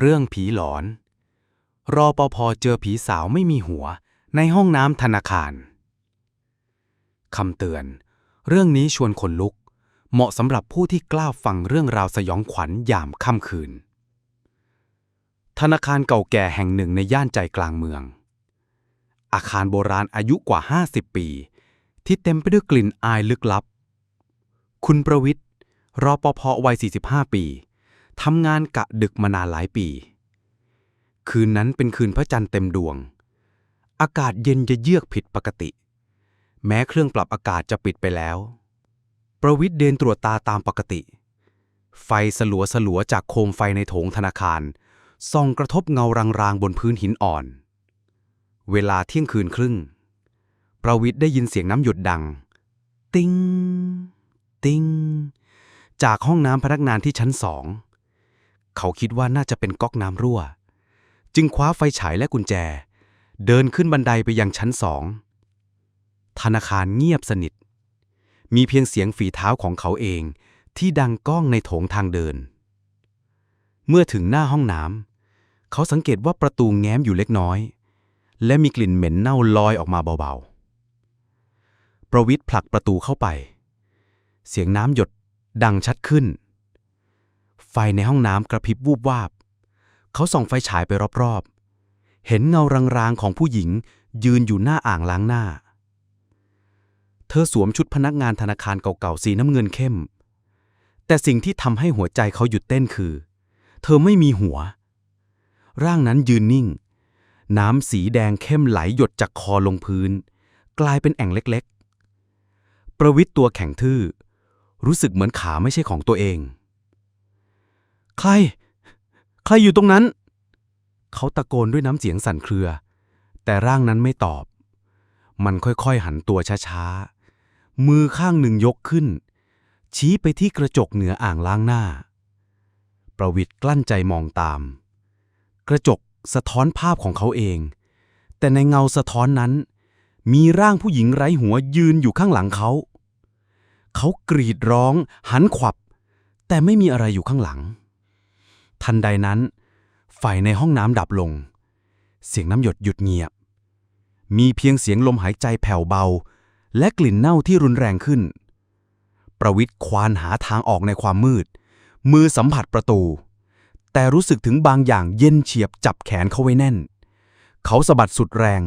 เรื่องผีหลอน รอปภเจอผีสาวไม่มีหัวในห้องน้ำธนาคาร คำเตือน เรื่องนี้ชวนขนลุก เหมาะสำหรับผู้ที่กล้าฟังเรื่องราวสยองขวัญยามค่ำคืน ธนาคารเก่าแก่แห่งหนึ่งในย่านใจกลางเมือง อาคารโบราณอายุกว่า 50 ปี ที่เต็มไปด้วยกลิ่นอายลึกลับ คุณประวิทย์รอปภวัย 45 ปี ทำงานกะดึกมานานหลายปี คืนนั้นเป็นคืนพระจันทร์เต็มดวง อากาศเย็นจะเยือกผิดปกติ แม้เครื่องปรับอากาศจะปิดไปแล้ว ประวิทย์เดินตรวจตาตามปกติ ไฟสลัวสลัวจากโคมไฟในโถงธนาคารส่องกระทบเงารางๆบนพื้นหินอ่อน เวลาเที่ยงคืนครึ่ง ประวิทย์ได้ยินเสียงน้ำหยดดัง ติ้ง ติ้ง จากห้องน้ำพนักงานที่ชั้นสอง เขาคิดว่าน่าจะเป็นก๊อกน้ำรั่ว จึงคว้าไฟฉายและกุญแจ เดินขึ้นบันไดไปยังชั้นสอง ธนาคารเงียบสนิท มีเพียงเสียงฝีเท้าของเขาเองที่ดังก้องในโถงทางเดิน เมื่อถึงหน้าห้องน้ำเขาสังเกตว่าประตูแง้มอยู่เล็กน้อย และมีกลิ่นเหม็นเน่าลอยออกมาเบาๆ ประวิทย์ผลักประตูเข้าไป เสียงน้ำหยดดังชัดขึ้น ไฟในห้องน้ำกระพริบวูบวาบ เขาส่องไฟฉายไปรอบๆ เห็นเงารางๆของผู้หญิงยืนอยู่หน้าอ่างล้างหน้า เธอสวมชุดพนักงานธนาคารเก่าๆสีน้ำเงินเข้ม แต่สิ่งที่ทำให้หัวใจเขาหยุดเต้นคือ เธอไม่มีหัว ร่างนั้นยืนนิ่ง น้ำสีแดงเข้มไหลหยดจากคอลงพื้น กลายเป็นแอ่งเล็กๆ ประวิทย์ตัวแข็งทื่อ รู้สึกเหมือนขาไม่ใช่ของตัวเอง ใคร ใครอยู่ตรงนั้น เขาตะโกนด้วยน้ำเสียงสั่นเครือ แต่ร่างนั้นไม่ตอบ มันค่อยๆหันตัวช้าๆ มือข้างหนึ่งยกขึ้น ชี้ไปที่กระจกเหนืออ่างล้างหน้า ประวิทย์กลั้นใจมองตาม กระจกสะท้อนภาพของเขาเอง แต่ในเงาสะท้อนนั้น มีร่างผู้หญิงไร้หัวยืนอยู่ข้างหลังเขา เขากรีดร้อง หันขวับ แต่ไม่มีอะไรอยู่ข้างหลัง ทันใดนั้น ไฟในห้องน้ำดับลง เสียงน้ำหยดหยุดเงียบ มีเพียงเสียงลมหายใจแผ่วเบา และกลิ่นเน่าที่รุนแรงขึ้น ประวิทย์ควานหาทางออกในความมืด มือสัมผัสประตู แต่รู้สึกถึงบางอย่างเย็นเฉียบจับแขนเขาไว้แน่น เขาสะบัดสุดแรง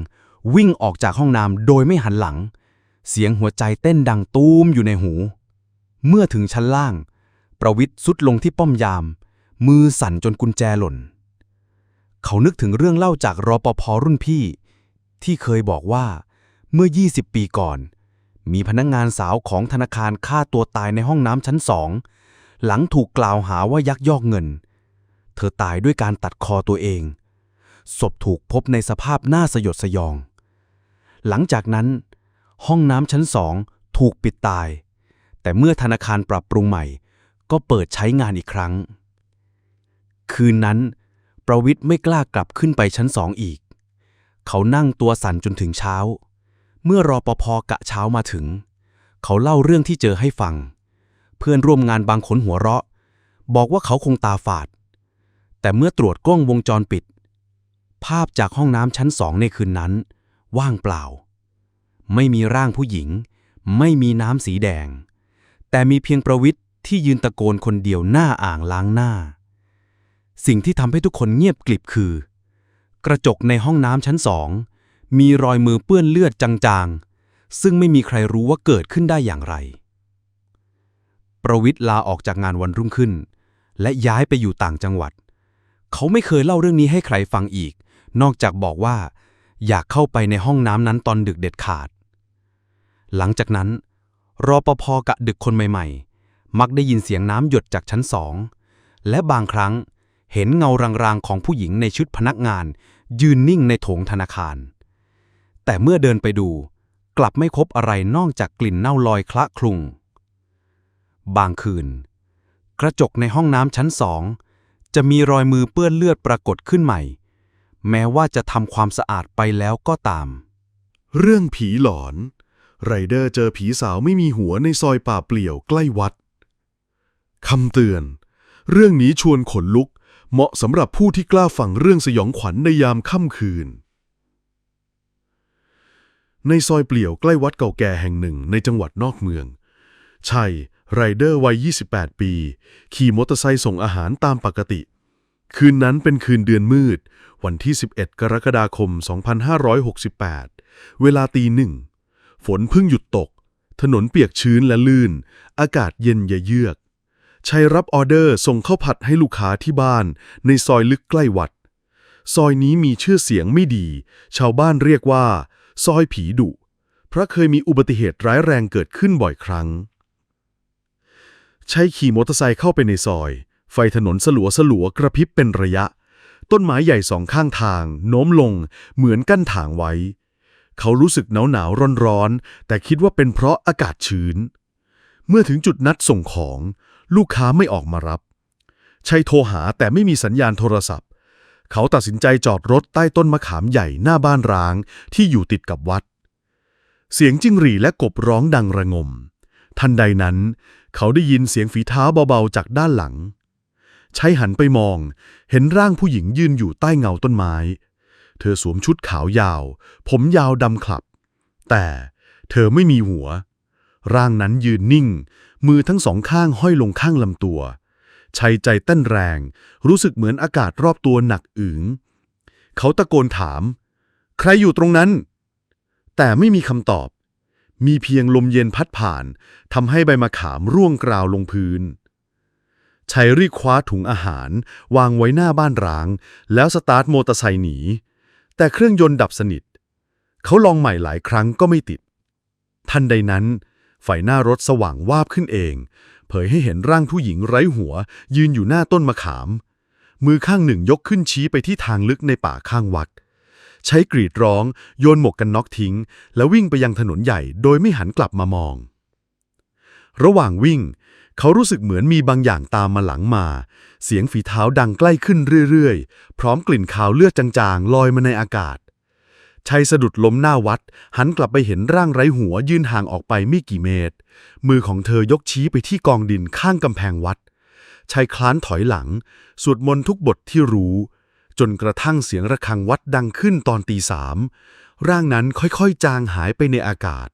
วิ่งออกจากห้องน้ำโดยไม่หันหลัง เสียงหัวใจเต้นดังตูมอยู่ในหู เมื่อถึงชั้นล่าง ประวิทย์สุดลงที่ป้อมยาม มือสั่นจนกุญแจหล่น เขานึกถึงเรื่องเล่าจากรอปภรุ่นพี่ ที่เคยบอกว่า เมื่อ 20 ปีก่อน มีพนักงงานสาวของธนาคารฆ่าตัวตายในห้องน้ำชั้นสอง หลังถูกกล่าวหาว่ายักยอกเงิน เธอตายด้วยการตัดคอตัวเอง ศพถูกพบในสภาพน่าสยดสยอง หลังจากนั้น ห้องน้ำชั้นสองถูกปิดตาย แต่เมื่อธนาคารปรับปรุงใหม่ ก็เปิดใช้งานอีกครั้ง คืนนั้น ประวิทย์ไม่กล้ากลับขึ้นไปชั้นสองอีก เขานั่งตัวสั่นจนถึงเช้า เมื่อรอปภกะเช้ามาถึง เขาเล่าเรื่องที่เจอให้ฟัง เพื่อนร่วมงานบางคนหัวเราะ บอกว่าเขาคงตาฝาด แต่เมื่อตรวจกล้องวงจรปิด ภาพจากห้องน้ำชั้นสองในคืนนั้น ว่างเปล่า ไม่มีร่างผู้หญิง ไม่มีน้ำสีแดง แต่มีเพียงประวิทย์ที่ยืนตะโกนคนเดียวหน้าอ่างล้างหน้า สิ่งที่ทำให้ทุกคนเงียบกลิบคือ กระจกในห้องน้ำชั้นสอง มีรอยมือเปื้อนเลือดจางๆ ซึ่งไม่มีใครรู้ว่าเกิดขึ้นได้อย่างไร ประวิทย์ลาออกจากงานวันรุ่งขึ้น และย้ายไปอยู่ต่างจังหวัด เขาไม่เคยเล่าเรื่องนี้ให้ใครฟังอีก นอกจากบอกว่า อยากเข้าไปในห้องน้ำนั้นตอนดึกเด็ดขาด หลังจากนั้นรอปภกะดึกคนใหม่ ๆ มักได้ยินเสียงน้ำหยดจากชั้นสอง และบางครั้ง เห็นเงารางๆของผู้หญิงในชุดพนักงาน ยืนนิ่งในโถงธนาคาร แต่เมื่อเดินไปดู กลับไม่พบอะไรนอกจากกลิ่นเน่าลอยคละคลุง บางคืน กระจกในห้องน้ำชั้นสอง จะมีรอยมือเปื้อนเลือดปรากฏขึ้นใหม่ แม้ว่าจะทำความสะอาดไปแล้วก็ตาม เรื่องผีหลอน ไรเดอร์เจอผีสาวไม่มีหัวในซอยป่าเปลี่ยวใกล้วัดคำเตือน เรื่องนี้ชวนขนลุก เหมาะสำหรับผู้ที่กล้าฟังเรื่องสยองขวัญในยามค่ำคืน ในซอยเปลี่ยวใกล้วัดเก่าแก่แห่งหนึ่งในจังหวัดนอกเมือง ชัยไรเดอร์วัย 28 ปี ขี่มอเตอร์ไซค์ส่งอาหารตามปกติ คืนนั้นเป็นคืนเดือนมืด วันที่ 11 กรกฎาคม 2568 เวลาตีหนึ่ง ฝนเพิ่งหยุดตก ถนนเปียกชื้นและลื่น อากาศเย็นยะเยือก ชัยรับออเดอร์ส่งข้าวผัดให้ลูกค้าที่บ้าน ในซอยลึกใกล้วัด ซอยนี้มีชื่อเสียงไม่ดี ชาวบ้านเรียกว่า ซอยผีดุ เพราะเคยมีอุบัติเหตุร้ายแรงเกิดขึ้นบ่อยครั้งใช้ขี่มอเตอร์ไซค์เข้าไปในซอย ไฟถนนสลัวสลัวกระพริบเป็นระยะ ต้นไม้ใหญ่สองข้างทาง โน้มลง เหมือนกั้นทางไว้ เขารู้สึกหนาวหนาวร้อนร้อนๆแต่คิดว่าเป็นเพราะอากาศชื้น เมื่อถึงจุดนัดส่งของ ลูกค้าไม่ออกมารับ ชัยโทรหาแต่ไม่มีสัญญาณโทรศัพท์ เขาตัดสินใจจอดรถใต้ต้นมะขามใหญ่หน้าบ้านร้างที่อยู่ติดกับวัด เสียงจิ้งหรีและกบร้องดังระงม ทันใดนั้น เขาได้ยินเสียงฝีเท้าเบาๆจากด้านหลังใช้หันไปมอง เห็นร่างผู้หญิงยืนอยู่ใต้เงาต้นไม้ เธอสวมชุดขาวยาว ผมยาวดำคลับ แต่เธอไม่มีหัว ร่างนั้นยืนนิ่ง มือทั้งสองข้างห้อยลงข้างลำตัว ชัยใจเต้นแรง รู้สึกเหมือนอากาศรอบตัวหนักอึงเขาตะโกนถาม ใครอยู่ตรงนั้น แต่ไม่มีคำตอบ มีเพียงลมเย็นพัดผ่านทำให้ใบมะขามร่วงกราวลงพื้นชัยรีบคว้าถุงอาหาร วางไว้หน้าบ้านร้าง แล้วสตาร์ทมอเตอร์ไซค์หนี แต่เครื่องยนต์ดับสนิท เขาลองใหม่หลายครั้งก็ไม่ติด ทันใดนั้น ไฟหน้ารถสว่างวาบขึ้นเอง เผยให้เห็นร่างผู้หญิงไร้หัว ยืนอยู่หน้าต้นมะขาม มือข้างหนึ่งยกขึ้นชี้ไปที่ทางลึกในป่าข้างวัด ใช้กรีดร้อง โยนหมวกกันน็อกทิ้ง แล้ววิ่งไปยังถนนใหญ่โดยไม่หันกลับมามอง ระหว่างวิ่ง เขารู้สึกเหมือนมีบางอย่างตามมาหลังมา เสียงฝีเท้าดังใกล้ขึ้นเรื่อยๆ พร้อมกลิ่นคาวเลือดจางๆ ลอยมาในอากาศ ชัยสะดุดล้มหน้าวัด หันกลับไปเห็นร่างไร้หัวยืนห่างออกไปไม่กี่เมตร มือของเธอยกชี้ไปที่กองดินข้างกำแพงวัดชัยคลานถอยหลัง สวดมนต์ทุกบทที่รู้ จนกระทั่งเสียงระฆังวัดดังขึ้นตอนตีสามร่างนั้นค่อยๆ จางหายไปในอากาศ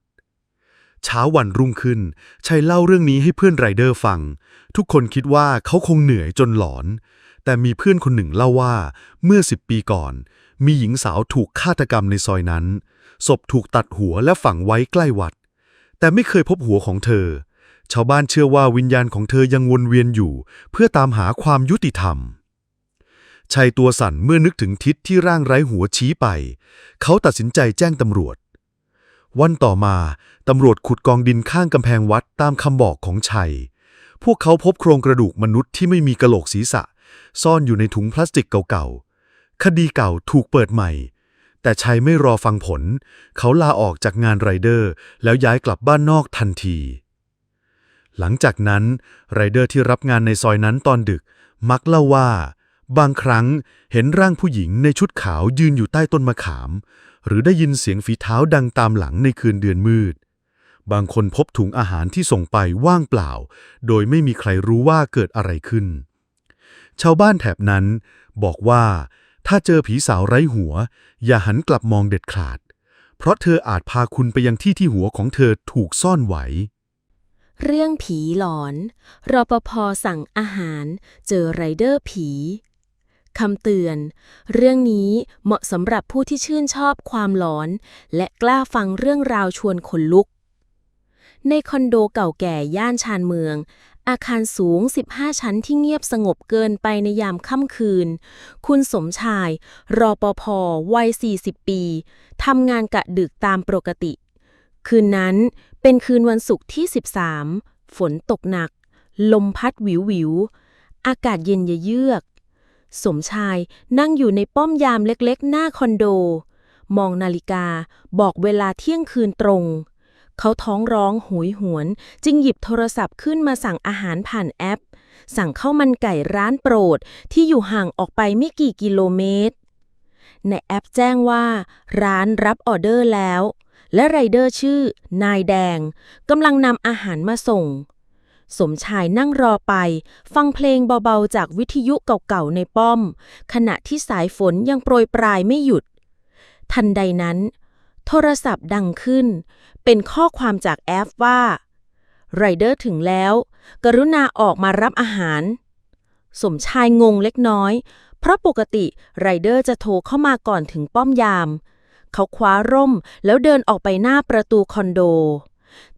เช้าวันรุ่งขึ้นชัยเล่าเรื่องนี้ให้เพื่อนไรเดอร์ฟัง ทุกคนคิดว่าเขาคงเหนื่อยจนหลอน แต่มีเพื่อนคนหนึ่งเล่าว่า เมื่อสิบปีก่อน มีหญิงสาวถูกฆาตกรรมในซอยนั้น ศพถูกตัดหัวและฝังไว้ใกล้วัด แต่ไม่เคยพบหัวของเธอ ชาวบ้านเชื่อว่าวิญญาณของเธอยังวนเวียนอยู่ เพื่อตามหาความยุติธรรมชัยตัวสั่นเมื่อนึกถึงทิศที่ร่างไร้หัวชี้ไป เขาตัดสินใจแจ้งตำรวจ วันต่อมา ตำรวจขุดกองดินข้างกำแพงวัดตามคำบอกของชัย พวกเขาพบโครงกระดูกมนุษย์ที่ไม่มีกระโหลกศีรษะ ซ่อนอยู่ในถุงพลาสติกเก่าๆ คดีเก่าถูกเปิดใหม่ แต่ชัยไม่รอฟังผล เขาลาออกจากงานไรเดอร์ แล้วย้ายกลับบ้านนอกทันที หลังจากนั้นไรเดอร์ที่รับงานในซอยนั้นตอนดึก มักเล่าว่า บางครั้งเห็นร่างผู้หญิงในชุดขาวยืนอยู่ใต้ต้นมะขาม หรือได้ยินเสียงฝีเท้าดังตามหลังในคืนเดือนมืดบางคนพบถุงอาหารที่ส่งไปว่างเปล่า โดยไม่มีใครรู้ว่าเกิดอะไรขึ้น ชาวบ้านแถบนั้นบอกว่า ถ้าเจอผีสาวไร้หัว อย่าหันกลับมองเด็ดขาด เพราะเธออาจพาคุณไปยังที่ที่หัวของเธอถูกซ่อนไว้ เรื่องผีหลอน รปภสั่งอาหาร เจอไรเดอร์ผีคำเตือน เรื่องนี้เหมาะสำหรับผู้ที่ชื่นชอบความหลอน และกล้าฟังเรื่องราวชวนขนลุก ในคอนโดเก่าแก่ย่านชานเมือง อาคารสูง 15 ชั้นที่เงียบสงบเกินไปในยามค่ำคืน คุณสมชาย รอปภวัย 40 ปี ทำงานกะดึกตามปกติ คืนนั้นเป็นคืนวันศุกร์ที่ 13 ฝนตกหนัก ลมพัดวิววิว อากาศเย็นเยือก สมชายนั่งอยู่ในป้อมยามเล็กๆ หน้าคอนโด มองนาฬิกาบอกเวลาเที่ยงคืนตรง เขาท้องร้องโหยหวน จึงหยิบโทรศัพท์ขึ้นมาสั่งอาหารผ่านแอป สั่งข้าวมันไก่ร้านโปรดที่อยู่ห่างออกไปไม่กี่กิโลเมตร ในแอปแจ้งว่า ร้านรับออเดอร์แล้ว และไรเดอร์ชื่อ นายแดงกำลังนำอาหารมาส่ง สมชายนั่งรอไป ฟังเพลงเบาๆจากวิทยุเก่าๆในป้อม ขณะที่สายฝนยังโปรยปลายไม่หยุดทันใดนั้น โทรศัพท์ดังขึ้น เป็นข้อความจากแอฟว่าไรเดอร์ถึงแล้ว กรุณาออกมารับอาหาร สมชายงงเล็กน้อย เพราะปกติไรเดอร์จะโทรเข้ามาก่อนถึงป้อมยาม เขาคว้าร่มแล้วเดินออกไปหน้าประตูคอนโด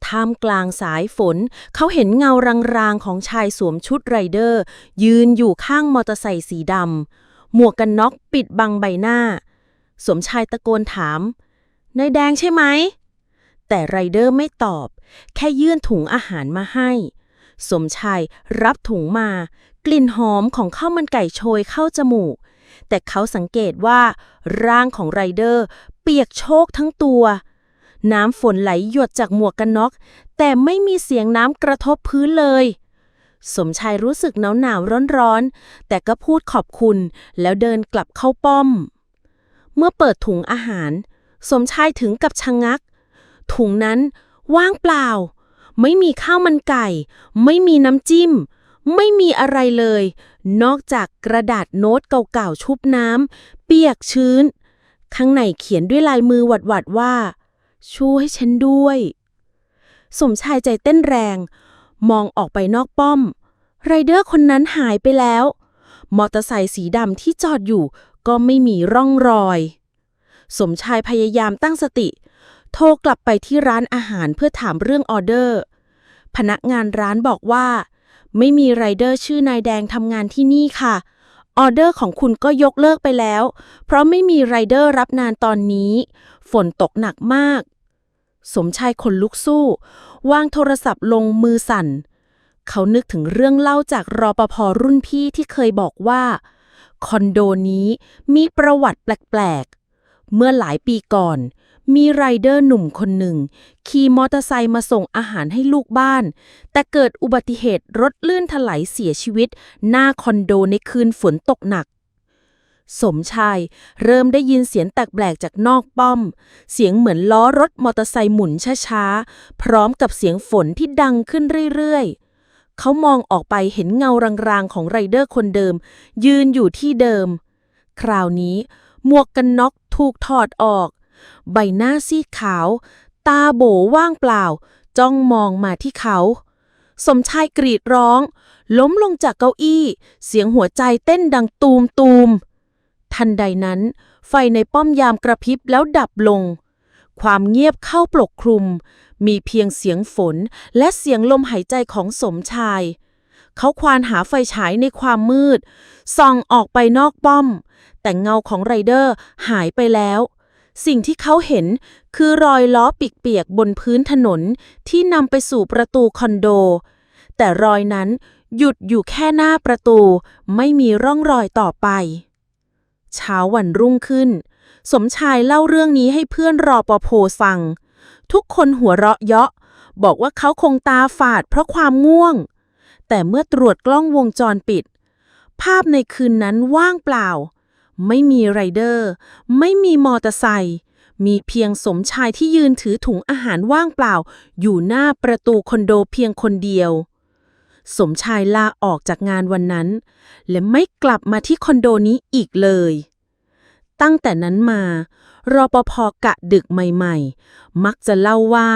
ท่ามกลางสายฝน เขาเห็นเงารางๆของชายสวมชุดไรเดอร์ ยืนอยู่ข้างมอเตอร์ไซค์สีดำหมวกกันน็อกปิดบังใบหน้า สมชายตะโกนถาม นายแดงใช่ไหม แต่ไรเดอร์ไม่ตอบ แค่ยื่นถุงอาหารมาให้ สมชายรับถุงมา กลิ่นหอมของข้าวมันไก่โชยเข้าจมูก แต่เขาสังเกตว่า ร่างของไรเดอร์เปียกโชกทั้งตัว น้ำฝนไหลหยดจากหมวกกันน็อก แต่ไม่มีเสียงน้ำกระทบพื้นเลยสมชายรู้สึกหนาวหนาวร้อนร้อนๆแต่ก็พูดขอบคุณแล้วเดินกลับเข้าป้อม เมื่อเปิดถุงอาหาร สมชายถึงกับชะงัก ถุงนั้นว่างเปล่า ไม่มีข้าวมันไก่ ไม่มีน้ำจิ้ม ไม่มีอะไรเลย นอกจากกระดาษโน้ตเก่าๆชุบน้ำเปียกชื้น ข้างในเขียนด้วยลายมือหวัดๆว่า ช่วยฉันด้วย สมชายใจเต้นแรง มองออกไปนอกป้อม ไรเดอร์คนนั้นหายไปแล้ว มอเตอร์ไซค์สีดำที่จอดอยู่ก็ไม่มีร่องรอย สมชายพยายามตั้งสติ โทรกลับไปที่ร้านอาหารเพื่อถามเรื่องออเดอร์ พนักงานร้านบอกว่า ไม่มีไรเดอร์ชื่อนายแดงทำงานที่นี่ค่ะ ออเดอร์ของคุณก็ยกเลิกไปแล้ว เพราะไม่มีไรเดอร์รับงานตอนนี้ ฝนตกหนักมาก สมชายขนลุกสู้ วางโทรศัพท์ลงมือสั่น เขานึกถึงเรื่องเล่าจากรอปภรุ่นพี่ที่เคยบอกว่าคอนโดนี้มีประวัติแปลกๆ เมื่อหลายปีก่อน มีไรเดอร์หนุ่มคนหนึ่ง ขี่มอเตอร์ไซค์มาส่งอาหารให้ลูกบ้าน แต่เกิดอุบัติเหตุรถลื่นถลายเสียชีวิต หน้าคอนโดในคืนฝนตกหนัก สมชายเริ่มได้ยินเสียงแตกๆจากนอกป้อม เสียงเหมือนล้อรถมอเตอร์ไซค์หมุนช้าๆ พร้อมกับเสียงฝนที่ดังขึ้นเรื่อยๆ เขามองออกไปเห็นเงารางๆของไรเดอร์คนเดิม ยืนอยู่ที่เดิม คราวนี้ หมวกกันน็อกถูกถอดออก ใบหน้าซีดขาว ตาโบว่างเปล่า จ้องมองมาที่เขา สมชายกรีดร้อง ล้มลงจากเก้าอี้ เสียงหัวใจเต้นดังตูมตูมๆทันใดนั้น ไฟในป้อมยามกระพริบแล้วดับลง ความเงียบเข้าปกคลุม มีเพียงเสียงฝนและเสียงลมหายใจของสมชาย เขาควานหาไฟฉายในความมืด ส่องออกไปนอกป้อม แต่เงาของไรเดอร์หายไปแล้ว สิ่งที่เขาเห็นคือรอยล้อเปียกๆบนพื้นถนนที่นำไปสู่ประตูคอนโด แต่รอยนั้นหยุดอยู่แค่หน้าประตู ไม่มีร่องรอยต่อไป เช้าวันรุ่งขึ้น สมชายเล่าเรื่องนี้ให้เพื่อนรอปภฟัง ทุกคนหัวเราะเยาะ บอกว่าเขาคงตาฝาดเพราะความง่วง แต่เมื่อตรวจกล้องวงจรปิด ภาพในคืนนั้นว่างเปล่า ไม่มีไรเดอร์ ไม่มีมอเตอร์ไซค์มีเพียงสมชายที่ยืนถือถุงอาหารว่างเปล่า อยู่หน้าประตูคอนโดเพียงคนเดียว สมชายลาออกจากงานวันนั้น และไม่กลับมาที่คอนโดนี้อีกเลย ตั้งแต่นั้นมารอปภกะดึกใหม่ ๆ มักจะเล่าว่า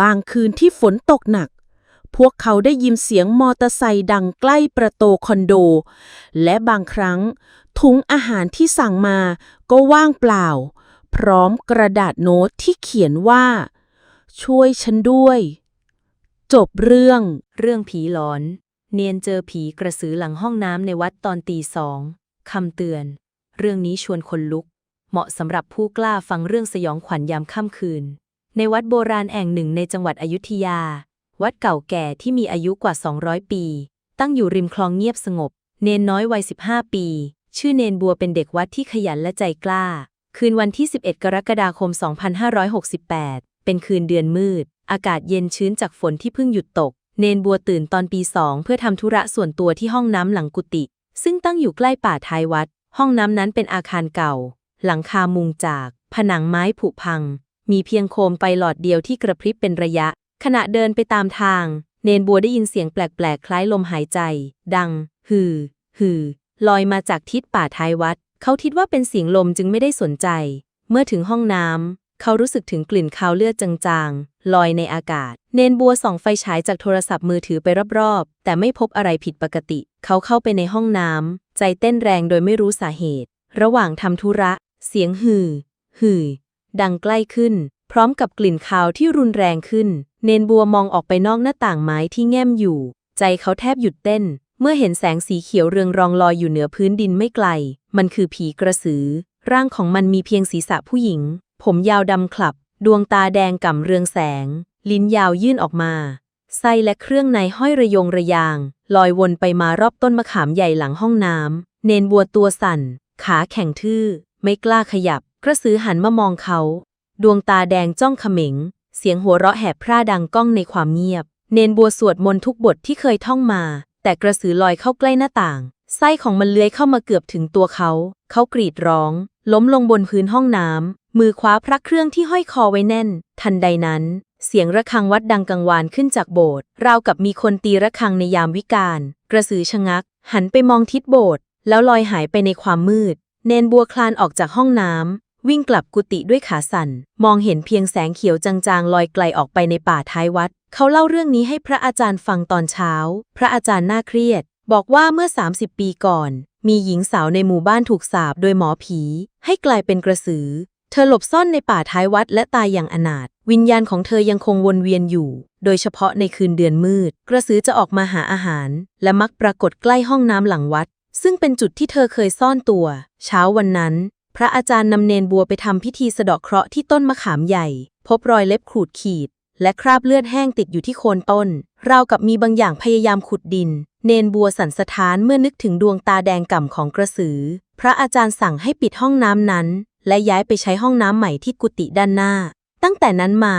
บางคืนที่ฝนตกหนัก พวกเขาได้ยินเสียงมอเตอร์ไซค์ดังใกล้ประตูคอนโด และบางครั้ง ถุงอาหารที่สั่งมาก็ว่างเปล่า พร้อมกระดาษโน้ตที่เขียนว่า ช่วยฉันด้วย จบเรื่อง เรื่องผีหลอน เนียนเจอผีกระสือหลังห้องน้ำในวัดตอนตีสองคำเตือน เรื่องนี้ชวนคนลุก เหมาะสำหรับผู้กล้าฟังเรื่องสยองขวัญยามค่ำคืน ในวัดโบราณแห่งหนึ่งในจังหวัดอยุธยา วัดเก่าแก่ที่มีอายุกว่า 200 ปี ตั้งอยู่ริมคลองเงียบสงบ เนนน้อยวัย 15 ปี ชื่อเนนบัวเป็นเด็กวัดที่ขยันและใจกล้า คืนวันที่ 11 กรกฎาคม 2568 เป็นคืนเดือนมืด อากาศเย็นชื้นจากฝนที่เพิ่งหยุดตก เนนบัวตื่นตอนปีสองเพื่อทำธุระส่วนตัวที่ห้องน้ำหลังกุฏิซึ่งตั้งอยู่ใกล้ป่าท้ายวัด ห้องน้ำนั้นเป็นอาคารเก่า หลังคามุงจาก ผนังไม้ผุพัง มีเพียงโคมไฟหลอดเดียวที่กระพริบเป็นระยะ ขณะเดินไปตามทาง เนนบัวได้ยินเสียงแปลกๆ คล้ายลมหายใจ ดัง ฮือ ฮือ ลอยมาจากทิศป่าท้ายวัด เขาคิดว่าเป็นเสียงลมจึงไม่ได้สนใจ เมื่อถึงห้องน้ำ เขารู้สึกถึงกลิ่นคาวเลือดจางๆ ลอยในอากาศ เนนบัวส่องไฟฉายจากโทรศัพท์มือถือไปรอบๆ แต่ไม่พบอะไรผิดปกติ เขาเข้าไปในห้องน้ำ ใจเต้นแรงโดยไม่รู้สาเหตุ ระหว่างทำธุระ เสียงฮือ ฮือ ดังใกล้ขึ้น พร้อมกับกลิ่นคาวที่รุนแรงขึ้น เนนบัวมองออกไปนอกหน้าต่างไม้ที่แง้มอยู่ ใจเขาแทบหยุดเต้น เมื่อเห็นแสงสีเขียวเรืองรองลอยอยู่เหนือพื้นดินไม่ไกล มันคือผีกระสือ ร่างของมันมีเพียงศีรษะผู้หญิง ผมยาวดำคลับ ดวงตาแดงก่ำเรืองแสง ลิ้นยาวยื่นออกมาไส้และเครื่องในห้อยระยงระยาง ลอยวนไปมารอบต้นมะขามใหญ่หลังห้องน้ำ เนนบัวตัวสั่น ขาแข็งทื่อ ไม่กล้าขยับ กระสือหันมามองเขา ดวงตาแดงจ้องเขม็ง เสียงหัวเราะแหบพร่าดังก้องในความเงียบ เนนบัวสวดมนต์ทุกบทที่เคยท่องมา แต่กระสือลอยเข้าใกล้หน้าต่าง ไส้ของมันเลื้อยเข้ามาเกือบถึงตัวเขา เขากรีดร้อง ล้มลงบนพื้นห้องน้ำ มือคว้าพระเครื่องที่ห้อยคอไว้แน่น ทันใดนั้น เสียงระฆังวัดดังกังวานขึ้นจากโบสถ์ ราวกับมีคนตีระฆังในยามวิกาล กระสือชะงัก หันไปมองทิศโบสถ์ แล้วลอยหายไปในความมืด เนนบัวคลานออกจากห้องน้ำ วิ่งกลับกุฏิด้วยขาสั่น มองเห็นเพียงแสงเขียวจางๆ ลอยไกลออกไปในป่าท้ายวัด เขาเล่าเรื่องนี้ให้พระอาจารย์ฟังตอนเช้า พระอาจารย์น่าเครียด บอกว่าเมื่อ 30 ปีก่อน มีหญิงสาวในหมู่บ้านถูกสาปโดยหมอผี ให้กลายเป็นกระสือ เธอหลบซ่อนในป่าท้ายวัดและตายอย่างอนาถ วิญญาณของเธอยังคงวนเวียนอยู่ โดยเฉพาะในคืนเดือนมืด กระสือจะออกมาหาอาหาร และมักปรากฏใกล้ห้องน้ำหลังวัดซึ่งเป็นจุดที่เธอเคยซ่อนตัว เช้าวันนั้น พระอาจารย์นำเนนบัวไปทำพิธีสะเดาะเคราะห์ที่ต้นมะขามใหญ่ พบรอยเล็บขูดขีด และคราบเลือดแห้งติดอยู่ที่โคนต้น ราวกับมีบางอย่างพยายามขุดดิน เนนบัวสันสะท้านเมื่อนึกถึงดวงตาแดงก่ำของกระสือ พระอาจารย์สั่งให้ปิดห้องน้ำนั้น และย้ายไปใช้ห้องน้ำใหม่ที่กุฏิด้านหน้า ตั้งแต่นั้นมา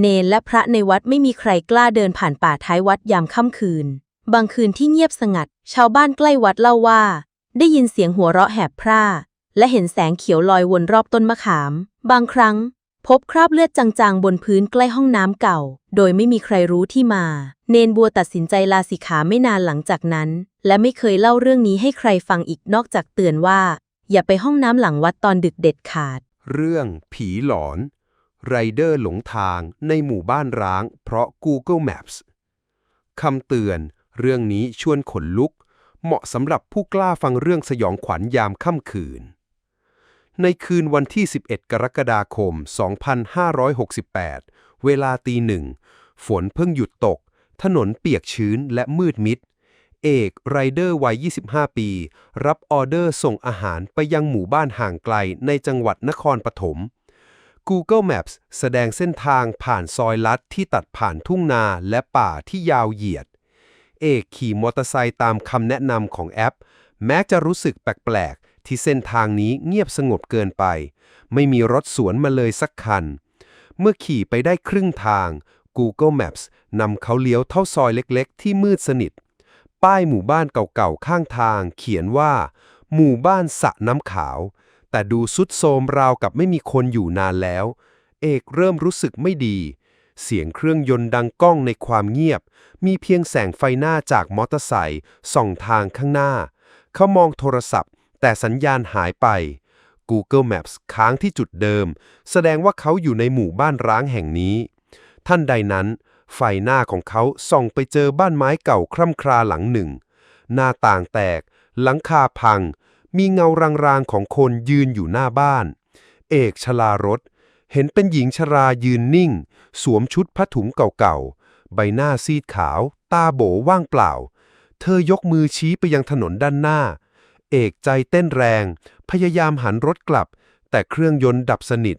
เนนและพระในวัดไม่มีใครกล้าเดินผ่านป่าท้ายวัดยามค่ำคืน บางคืนที่เงียบสงัด ชาวบ้านใกล้วัดเล่าว่า ได้ยินเสียงหัวเราะแหบพร่า และเห็นแสงเขียวลอยวนรอบต้นมะขาม บางครั้ง พบคราบเลือดจางๆ บนพื้นใกล้ห้องน้ำเก่า โดยไม่มีใครรู้ที่มา เนนบัวตัดสินใจลาสิกขาไม่นานหลังจากนั้น และไม่เคยเล่าเรื่องนี้ให้ใครฟังอีกนอกจากเตือนว่า อย่าไปห้องน้ำหลังวัดตอนดึกเด็ดขาด เรื่องผีหลอน ไรเดอร์หลงทางในหมู่บ้านร้าง เพราะ Google Maps คำเตือน เรื่องนี้ชวนขนลุก เหมาะสำหรับผู้กล้าฟังเรื่องสยองขวัญยามค่ำคืน ในคืนวันที่ 11 กรกฎาคม 2568 เวลาตีหนึ่ง ฝนเพิ่งหยุดตก ถนนเปียกชื้นและมืดมิด เอกไรเดอร์วัย 25 ปี รับออเดอร์ส่งอาหารไปยังหมู่บ้านห่างไกลในจังหวัดนครปฐม Google Maps แสดงเส้นทางผ่านซอยลัดที่ตัดผ่านทุ่งนาและป่าที่ยาวเหยียด เอกขี่มอเตอร์ไซค์ตามคำแนะนำของแอป แม้จะรู้สึกแปลกๆ ที่เส้นทางนี้เงียบสงบเกินไป ไม่มีรถสวนมาเลยสักคัน เมื่อขี่ไปได้ครึ่งทาง Google Maps นำเขาเลี้ยวเท่าซอยเล็กๆ ที่มืดสนิท ป้ายหมู่บ้านเก่าๆ ข้างทางเขียนว่า หมู่บ้านสะน้ำขาว แต่ดูสุดโทมราวกับไม่มีคนอยู่นานแล้ว เอกเริ่มรู้สึกไม่ดี เสียงเครื่องยนต์ดังก้องในความเงียบ มีเพียงแสงไฟหน้าจากมอเตอร์ไซค์ส่องทางข้างหน้า เขามองโทรศัพท์ แต่สัญญาณหายไป Google Maps ค้างที่จุดเดิม แสดงว่าเขาอยู่ในหมู่บ้านร้างแห่งนี้ ท่านใดนั้น ไฟหน้าของเขาส่องไปเจอบ้านไม้เก่าคร่ำคราหลังหนึ่ง หน้าต่างแตก หลังคาพัง มีเงารางๆของคนยืนอยู่หน้าบ้าน เอกชลารถ เห็นเป็นหญิงชรายืนนิ่ง สวมชุดผ้าถุงเก่าๆ ใบหน้าซีดขาว ตาโบว่างเปล่า เธอยกมือชี้ไปยังถนนด้านหน้า เอกใจเต้นแรง พยายามหันรถกลับ แต่เครื่องยนต์ดับสนิท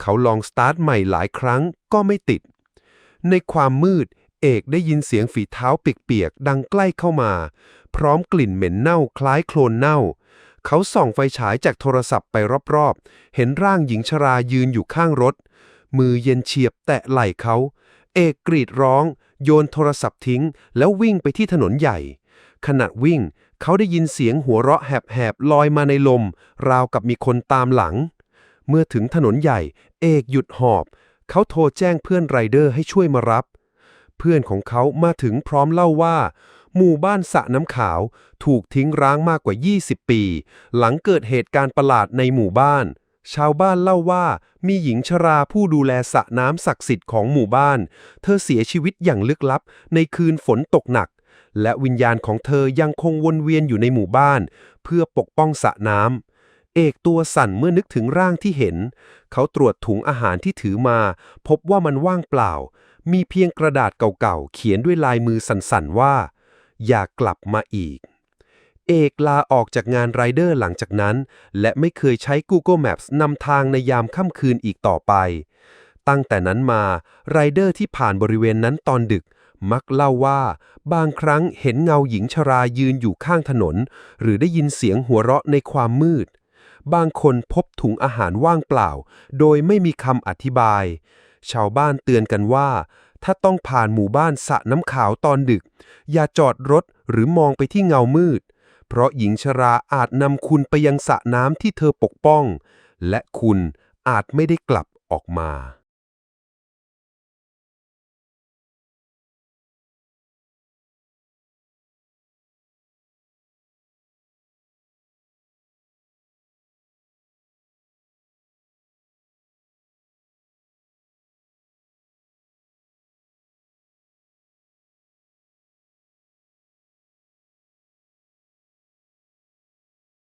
เขาลองสตาร์ทใหม่หลายครั้งก็ไม่ติด ในความมืด เอกได้ยินเสียงฝีเท้าเปียกๆดังใกล้เข้ามา พร้อมกลิ่นเหม็นเน่าคล้ายโคลนเน่า เขาส่องไฟฉายจากโทรศัพท์ไปรอบๆ เห็นร่างหญิงชรายืนอยู่ข้างรถ มือเย็นเฉียบแตะไหล่เขา เอกกรีดร้อง โยนโทรศัพท์ทิ้ง แล้ววิ่งไปที่ถนนใหญ่ ขณะวิ่ง เขาได้ยินเสียงหัวเราะแหบๆลอยมาในลม ราวกับมีคนตามหลัง เมื่อถึงถนนใหญ่ เอกหยุดหอบ เขาโทรแจ้งเพื่อนไรเดอร์ให้ช่วยมารับ เพื่อนของเขามาถึงพร้อมเล่าว่า หมู่บ้านสระน้ำขาว ถูกทิ้งร้างมากกว่า 20 ปี หลังเกิดเหตุการณ์ประหลาดในหมู่บ้าน ชาวบ้านเล่าว่ามีหญิงชราผู้ดูแลสระน้ำศักดิ์สิทธิ์ของหมู่บ้าน เธอเสียชีวิตอย่างลึกลับในคืนฝนตกหนัก และวิญญาณของเธอยังคงวนเวียนอยู่ในหมู่บ้าน เพื่อปกป้องสระน้ำเอกตัวสั่นเมื่อนึกถึงร่างที่เห็น เขาตรวจถุงอาหารที่ถือมา พบว่ามันว่างเปล่า มีเพียงกระดาษเก่าๆ เขียนด้วยลายมือสั่นๆว่า อย่ากลับมาอีกเอกลาออกจากงานไรเดอร์หลังจากนั้น และไม่เคยใช้ Google Maps นำทางในยามค่ำคืนอีกต่อไป ตั้งแต่นั้นมาไรเดอร์ที่ผ่านบริเวณนั้นตอนดึก มักเล่าว่า บางครั้งเห็นเงาหญิงชรายืนอยู่ข้างถนน หรือได้ยินเสียงหัวเราะในความมืด บางคนพบถุงอาหารว่างเปล่า โดยไม่มีคำอธิบาย ชาวบ้านเตือนกันว่า ถ้าต้องผ่านหมู่บ้านสระน้ำขาวตอนดึก อย่าจอดรถหรือมองไปที่เงามืด เพราะหญิงชราอาจนำคุณไปยังสระน้ำที่เธอปกป้อง และคุณอาจไม่ได้กลับออกมา